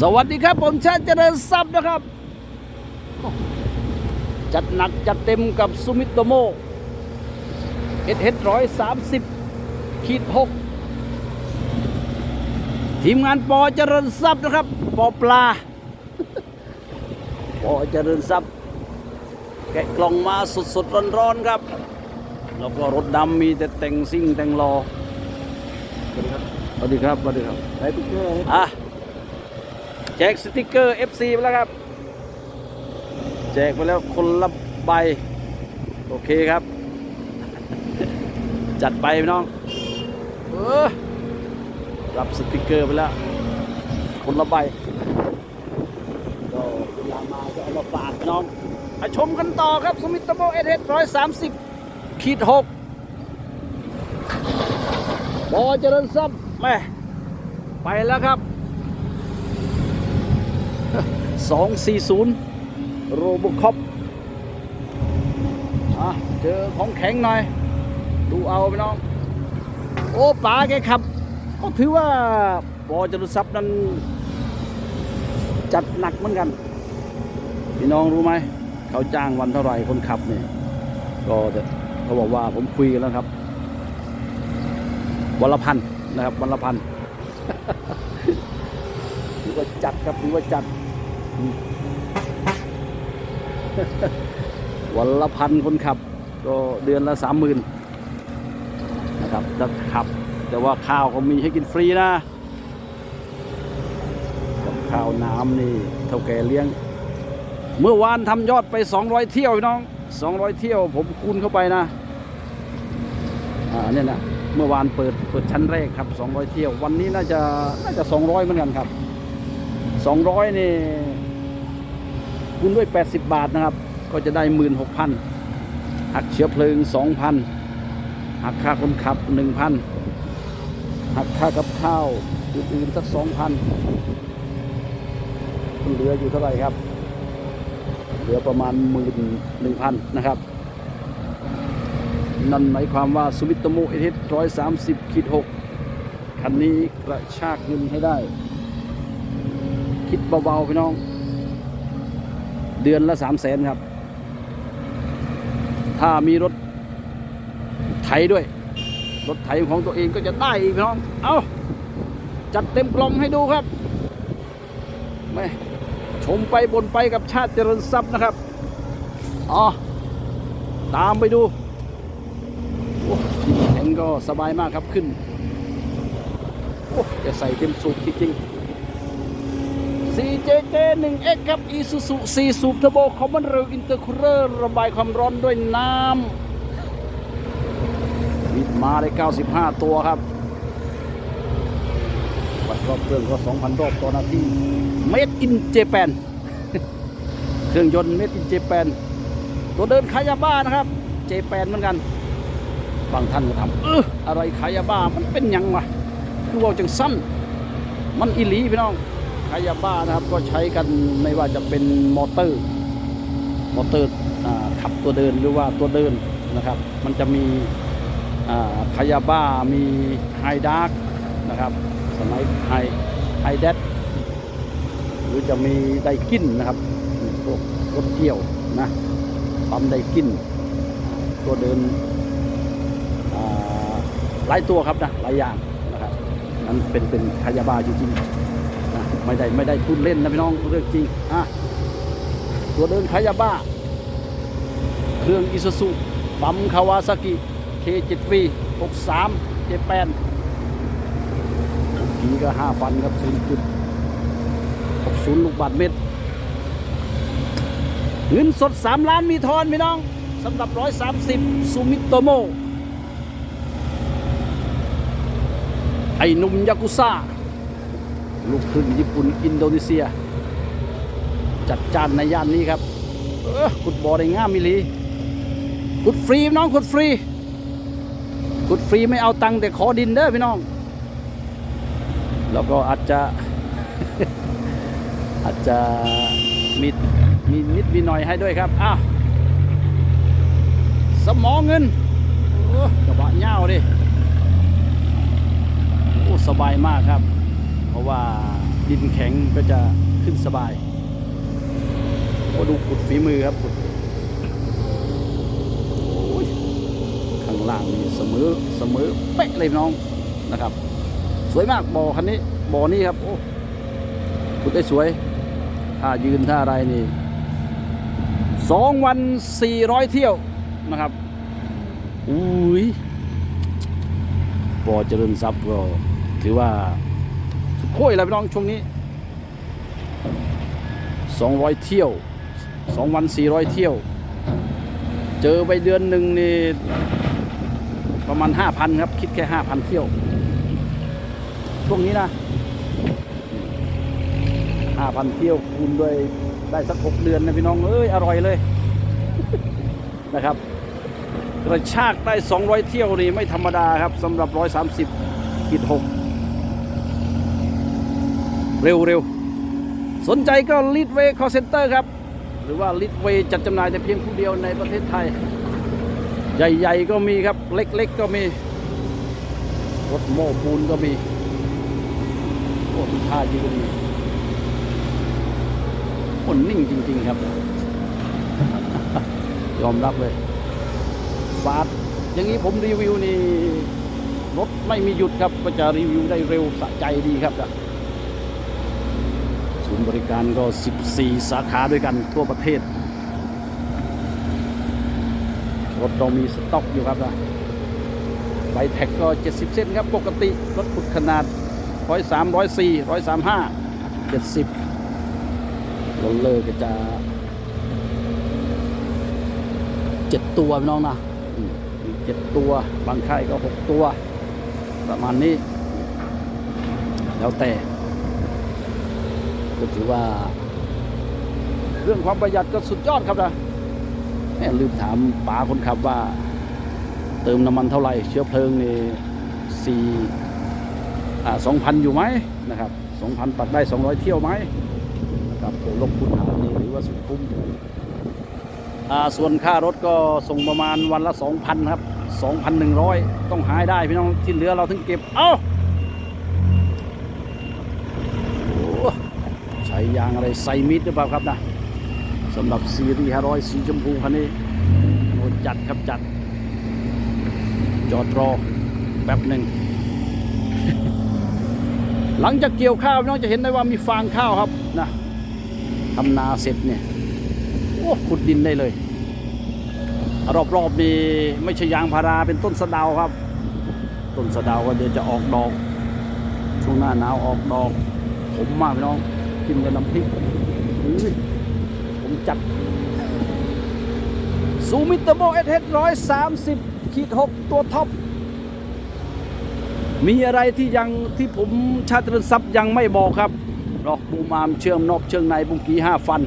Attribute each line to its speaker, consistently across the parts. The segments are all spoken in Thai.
Speaker 1: สวัสดีครับ ผมชาติเจริญทรัพย์นะครับ จัดหนักจัดเต็มกับซูมิโตโมเอสเอร้อยสามสิบขีดหกทีมงานปอเจริญทรัพย์นะครับ ปอปลา ปอเจริญทรัพย์ แกะกล่องมาสดๆร้อนๆครับ แล้วก็รถดำมีแต่แต่งซิ่งแต่งรอสวัสดีครับสวัสดีครับสวัสดีครับ
Speaker 2: ไอ้ติ๊กเกอร์
Speaker 1: อะ แจกสติกเกอร์ FC ไปแล้วครับ แจกไปแล้วคนละใบ โอเคครับ จัดไปน้องออรับสติกเกอร์ไปแล้ว คนละใบก็เวลามาก็เอามาฝากน้องมาชมกันต่อครับ สมิตโบเอเอร้อยสามสิบขีดหกบอเจริญทรัพย์แม่ไปแล้วครับ 240 โรบคอปอเจอของแข็งหน่อย ดูเอาไปน้อง โอ้ป๋าแกขับ ก็ถือว่าบอจรุทรัพย์นั้น จัดหนักเหมือนกัน พี่น้องรู้ไหม เขาจ้างวันเท่าไหร่คนขับเนี่ย ก็จะเขาบอกว่าผมคุยกันแล้วครับ วันละพันนะครับ วันละพันถือว่าจัดครับถือว่าจัด วันละพันคนขับ ก็เดือนละสามหมื่นนะครับจะขับ แต่ว่าข้าวก็มีให้กินฟรีนะกับข้าวน้ำนี่เท่าแก่เลี้ยง เมื่อวานทำยอดไป 200 เที่ยวน้อง 200 เที่ยวผมคูณเข้าไปนะอ่าเนี่ยนะเมื่อวานเปิดเปิดชั้นแรกครับ 200 เที่ยว วันนี้น่าจะน่าจะ 200 เหมือนกันครับ 200 นี่ คูณด้วย 80 บาทนะครับ ก็จะได้ 16,000หักเชื้อเพลิง 2,000หักค่าคนขับ 1,000หักค่ากับข้าวอื่นๆสัก 2,000ันเหลืออยู่เท่าไหร่ครับ เหลือประมาณ 11,000นะครับ นั่นหมายความว่าสุมิตโมเอทิสร้อยสามสิบขีดหกคันนี้กระชากเงินให้ได้ คิดเบาๆพี่น้อง เดือนละสามแสนครับ ถ้ามีรถไถด้วย รถไถของตัวเองก็จะได้อีกน้อง เอาจัดเต็มกล่องให้ดูครับแม่ชมไปบนไปกับชาติเจริญทรัพย์นะครับ อ๋อ ตามไปดูโอ้แข็งก็สบายมากครับขึ้น โอ้จะใส่เต็มสูบจริงๆ 4JJ 1X ครับ Isuzu 4 สูบเทอร์โบคอมมอนเรลอินเตอร์คูลเลอร์ระบายความร้อนด้วยน้ำวิดมาได้ 95 ตัวครับ วัดรอบเครื่องก็ 2,000 รอบต่อนาที Made in Japan เครื่องยนต์ Made in Japan ตัวเดินคายาบ้านะครับ Japan เหมือนกันบางท่านก็ถามเอออะไรขายยาบ้ามันเป็นยังวะคือเว่าจังสั้นมันอิลีพี่น้อง ขายยาบ้านะครับก็ใช้กันไม่ว่าจะเป็นมอเตอร์ มอเตอร์ขับตัวเดินหรือว่าตัวเดินนะครับ มันจะมีอ่าขายยาบ้ามีไฮดาร์กนะครับ สมัยไฮไฮแดดหรือจะมีไดกินนะครับพวกรถเกี่ยวนะปั๊มไดกิน ตัวเดินหลายตัวครับนะหลายอย่างนะครับนั้นเป็นเป็นคายาบาจริงๆ ไม่ได้ไม่ได้พูดเล่นนะพี่น้องเรื่องจริงอะตัวเดินคายาบ้า เครื่องอิซูซุปั๊มคาวาซากิ K7V 63 J8 กีก็ 5 ฟันครับ0จุด60 ลูกบาทเมตร เงินสด 3 ล้านมีทอนพี่น้องสำหรับ 130 ซูมิโตโม ไอหนุ่มยากุซ่า ลูกครึ่งญี่ปุ่นอินโดนีเซีย จัดจานในย่านนี้ครับเออขุดบ่อได้ง่ามมิลีขุดฟรีน้องขุดฟรีขุดฟรีไม่เอาตังค์แต่ขอดินเด้อพี่น้อง แล้วก็อาจจะ อาจจะมีมีนิดมีหน่อยให้ด้วยครับอ้าวสมองเงินกระบะเง่าดิโอ้สบายมากครับ ราะว่าดินแข็งก็จะขึ้นสบายโอ้ดูขุดฝีมือครับขุดโอ้ยข้างล่างนี่เสมอเสมอเป๊ะเลยพี่น้องนะครับ สวยมากบ่อคันนี้บ่อนี้ครับโอ้ขุดได้สวย ถ้ายืนท่าอะไรนี่สองวันสี่ร้อยเที่ยวนะครับอุ้ยบ่อเจริญทรัพย์ก็ถือว่า โค้ยเลยพี่น้องช่วงนี้สองร้อยเที่ยวสองวันสี่ร้อยเที่ยว เจอไปเดือนหนึ่งนี่ประมาณห้าพันครับ คิดแค่ห้าพันเที่ยว ช่วงนี้นะห้าพันเที่ยวคูณด้วยได้สักหกเดือนนะพี่น้อง เอ้ย อร่อยเลยนะครับกระชากได้ 200 เที่ยวนี่ไม่ธรรมดาครับสำหรับ 130ขีด6 เร็วเร็วสนใจก็ลิดเวย์คอเซ็นเตอร์ครับ หรือว่าลิดเวย์จัดจำหน่ายแต่เพียงผู้เดียวในประเทศไทย ใหญ่ๆก็มีครับ เล็กๆก็มี รถโม้ปูนก็มีโอ้ท่าดีก็มีคนนิ่งจริง ๆ ครับ ยอมรับเลยฟาดอย่างนี้ผมรีวิวนี่รถไม่มีหยุดครับ ก็จะรีวิวได้เร็วสะใจดีครับ นะศูนย์บริการก็ 14 สาขาด้วยกันทั่วประเทศ รถเรามีสต็อกอยู่ครับนะใบแท็กก็ 70 เส้นครับ ปกติ รถขุดขนาด 103 104 135 70รลเลอร์ก็จะเจ็ดตัวพี่น้องนะอืมเจ็ดตัว บางค่ายก็หกตัว ประมาณนี้ แล้วแต่ ก็ถือว่า เรื่องความประหยัดก็สุดยอดครับนะแม่ลืมถามป๋าคนขับว่า เติมน้ำมันเท่าไหร่ เชื้อเพลิงนี่สี่อ่าสองพันอยู่ไหมนะครับสองพันตัดได้สองร้อยเที่ยวไหมนะครับโอ้ลบคุณหารนี่หรือว่าสุดคุ้มส่วนค่ารถก็ส่งประมาณวันละสองพันครับสองพันหนึ่งร้อยต้องหายได้พี่น้องที่เหลือเราถึงเก็บ เอ้าอ้ใช้ ยางอะไรใส่มิดหรือเปล่าครับนะสำหรับซีรีส์500สีชมพูคันนี้โอ้จัดครับจัด จอดรอแป๊บหนึ่ง หลังจากเกี่ยวข้าวพี่น้องจะเห็นได้ว่ามีฟางข้าวครับนะทำนาเสร็จเนี่ยโอ้ขุดดินได้เลย รอบๆนี่ไม่ใช่ยางพาราเป็นต้นสะดาวครับ ต้นสะดาวก็เดี๋ยวจะออกดอกช่วงหน้าหนาวออกดอกขมมากพี่น้อง กินกับน้ำพริกผมจัดซูมิเตอร์โบเอสเร้อยสามสิบขีดหกตัวท็อป มีอะไรที่ยังที่ผมชาติรทรัพย์ยังไม่บอกครับรอกบูมอามเชื่อมนอกเชื่องในบุงกีห้าฟัน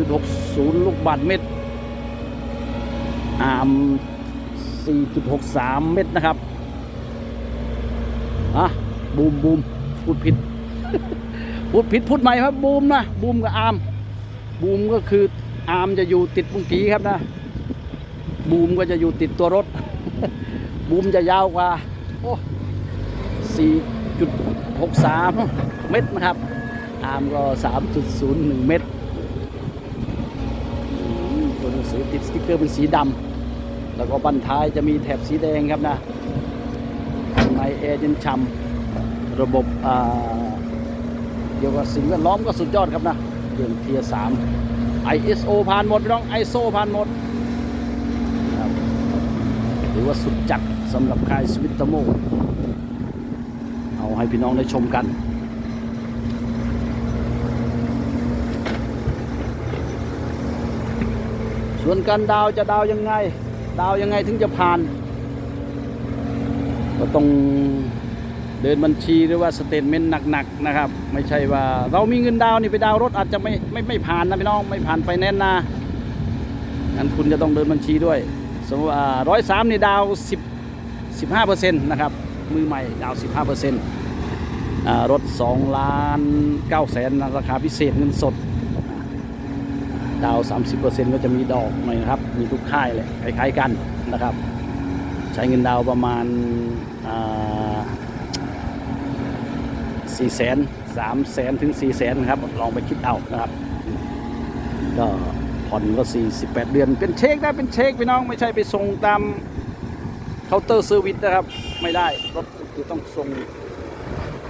Speaker 1: 0.60 ลูกบาทเม็ดอาม 4.63 เม็ดนะครับ อะ บูมบูมพูดผิด พูดผิดพูดใหม่ครับบูมนะบูมกับอามบูมก็คืออาร์มจะอยู่ติดบุงกีครับนะ บูมก็จะอยู่ติดตัวรถ บูมจะยาวกว่าโอ้4.63เมตรนะครับ อาร์มก็3.01เมตรอืมตัวหนังสือติดสติ๊กเกอร์เป็นสีดำแล้วก็บันท้ายจะมีแถบสีแดงครับนะในแอร์เย็นฉ่ำระบบอ่า เกี่ยวกับสิ่งแวดล้อมก็สุดยอดครับนะเรื่องเทียร์สาม ISO ผ่านหมดพี่น้อง ISO ผ่านหมดหรือว่าสุดจัดสำหรับค่ายสวิตเตอร์โมเอาให้พี่น้องได้ชมกันส่วนการดาวจะดาวยังไง ดาวยังไงถึงจะผ่าน ก็ต้อง เดินบัญชีหรือว่าสเตทเมนต์หนักๆนะครับ ไม่ใช่ว่า เรามีเงินดาวนี่ไปดาวรถอาจจะไม่ไม่ไม่ผ่านนะพี่น้องไม่ผ่านไปแน่นนางั้นคุณจะต้องเดินบัญชีด้วย สมมติว่าร้อยสามนี่ดาวสิบสิบห้าเปอร์เซ็นต์นะครับมือใหม่ดาวสิบห้าเปอร์เซ็นต์รถสองล้านเก้าแสนราคาพิเศษเงินสดดาว 30%ก็จะมีดอกหน่อยนะครับ มีทุกค่ายเลยคล้ายๆกันนะครับ ใช้เงินดาวประมาณอ่า สี่แสนสามแสนถึงสี่แสนครับ ลองไปคิดเอานะครับ ก็ผ่อนก็48เดือน เป็นเช็คนะเป็นเช็คพี่น้องไม่ใช่ไปส่งตามเคาน์เตอร์เซอร์วิสนะครับ ไม่ได้รถคือต้องส่ง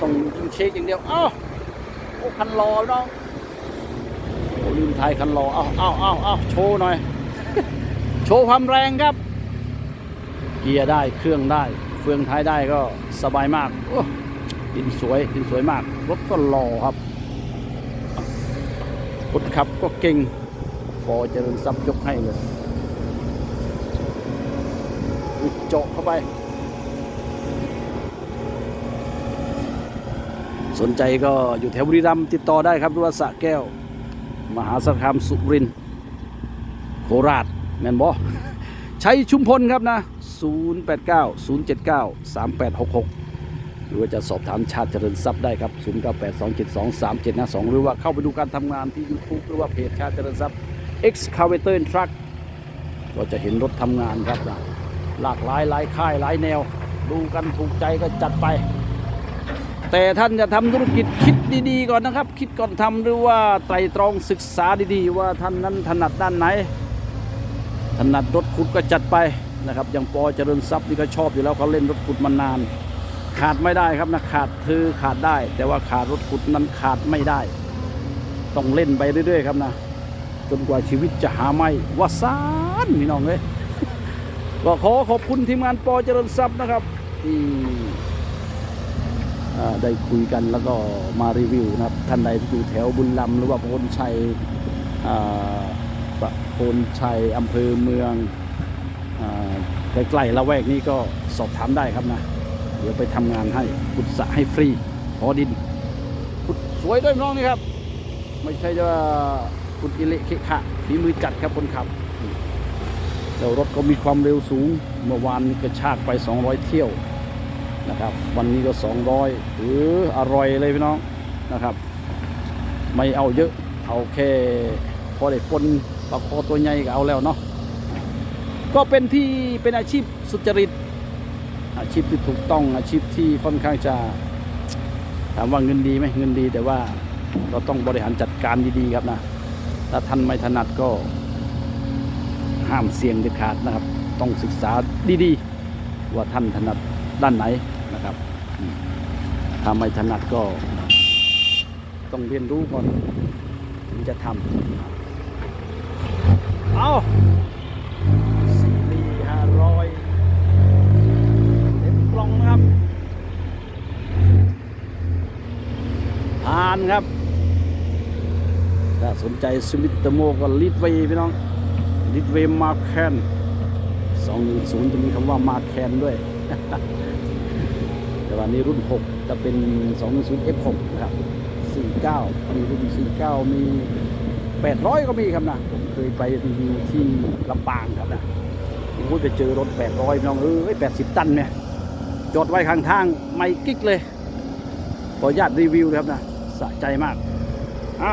Speaker 1: ต้องยิงเช็คอย่างเดียวอ้าวโอ้คันรอน้องโอ้ลืมทายคันรออ้าวอ้าวอ้าวอ้าวโชว์หน่อย โชว์ความแรงครับ เกียร์ได้เครื่องได้เฟืองท้ายได้ก็สบายมากอ้ ดินสวยดินสวยมาก รถก็หล่อครับคนขับก็เก่งฟอเจริญทรัพย์ยกให้เลยเจาะเข้าไป สนใจก็อยู่แถวบุรีรัมย์ติดต่อได้ครับหรือว่าสะแก้ว มหาสารคามสุรินโคราชแมนบอใช้ชุมพลครับนะ 089 079 3866 หรือว่าจะสอบถามชาติเจริญทรัพย์ได้ครับ 0982723752 หรือว่าเข้าไปดูการทำงานที่ YouTube หรือว่าเพจชาติเจริญทรัพย์ Excavator Truck ก็จะเห็นรถทำงานครับนะหลากหลายหลายค่ายหลายแนว ดูกันถูกใจก็จัดไป แต่ท่านจะทำธุรกิจคิดดีๆก่อนนะครับ คิดก่อนทำหรือว่าไตรตรองศึกษาดีๆ ว่าท่านนั้นถนัดด้านไหน ถนัดรถขุดก็จัดไปนะครับอย่างปอเจริญทรัพย์นี่ก็ชอบอยู่แล้วเขาเล่นรถขุดมานาน ขาดไม่ได้ครับนะขาดคือขาดได้ แต่ว่าขาดรถขุดนั้นขาดไม่ได้ ต้องเล่นไปเรื่อยๆครับนะจนกว่าชีวิตจะหาไม่ว่าซานพี่น้องเลยก็ขอขอบคุณทีมงานปอเจริญทรัพย์นะครับที่ได้คุยกันแล้วก็มารีวิวนะครับ ท่านใดที่อยู่แถวบุญลำหรือว่าพลชัยประโคนชัยอำเภอเมืองอใกล้ๆละแวกนี้ก็สอบถามได้ครับนะ เดี๋ยวไปทำงานให้ขุดสระให้ฟรีขอดินขุดสวยด้วยน้องนี่ครับ ไม่ใช่ว่าขุดอิเละเคขะฝีมือจัดครับคนขับแล้วรถก็มีความเร็วสูง เมื่อวานนี้กระชากไป 200 เที่ยวนะครับ วันนี้ก็ 200หรืออร่อยเลยพี่น้องนะครับ ไม่เอาเยอะเอาแค่พอได้ปนปลาคอตัวใหญ่ก็เอาแล้วเนาะก็เป็นที่เป็นอาชีพสุจริต อาชีพที่ถูกต้องอาชีพที่ค่อนข้างจะถามว่าเงินดีไหมเงินดี แต่ว่าเราต้องบริหารจัดการดีๆครับนะถ้าท่านไม่ถนัดก็ห้ามเสี่ยงเด็ดขาดนะครับ ต้องศึกษาดีๆ ว่าท่านถนัดด้านไหนนะครับถ้าไม่ถนัดก็ ต้องเรียนรู้ก่อนถึงจะทำเอาสี่ปีห้าร้อยเต็มกล่องนะครับผ่านครับ ถ้า สนใจสมิตโมก็ลิดเวย์พี่น้องลิดเวย์มาแคนสองหนึ่งศูนย์จะมีคำว่ามาแคนด้วย แต่ว่านี้รุ่น 6 จะเป็น 210 F6 นะครับ 49 มีรุ่น 49 มี 800 ก็มีครับนะ ผมเคยไปรีวิวที่ลำปางครับนะโอ้ยไปเจอรถ 800พี่น้องเอ้ย 80 ตันเนี่ย จอดไว้ข้างทางไม่กิ๊กเลย ขออนุญาตรีวิวครับนะ สะใจมาก อะ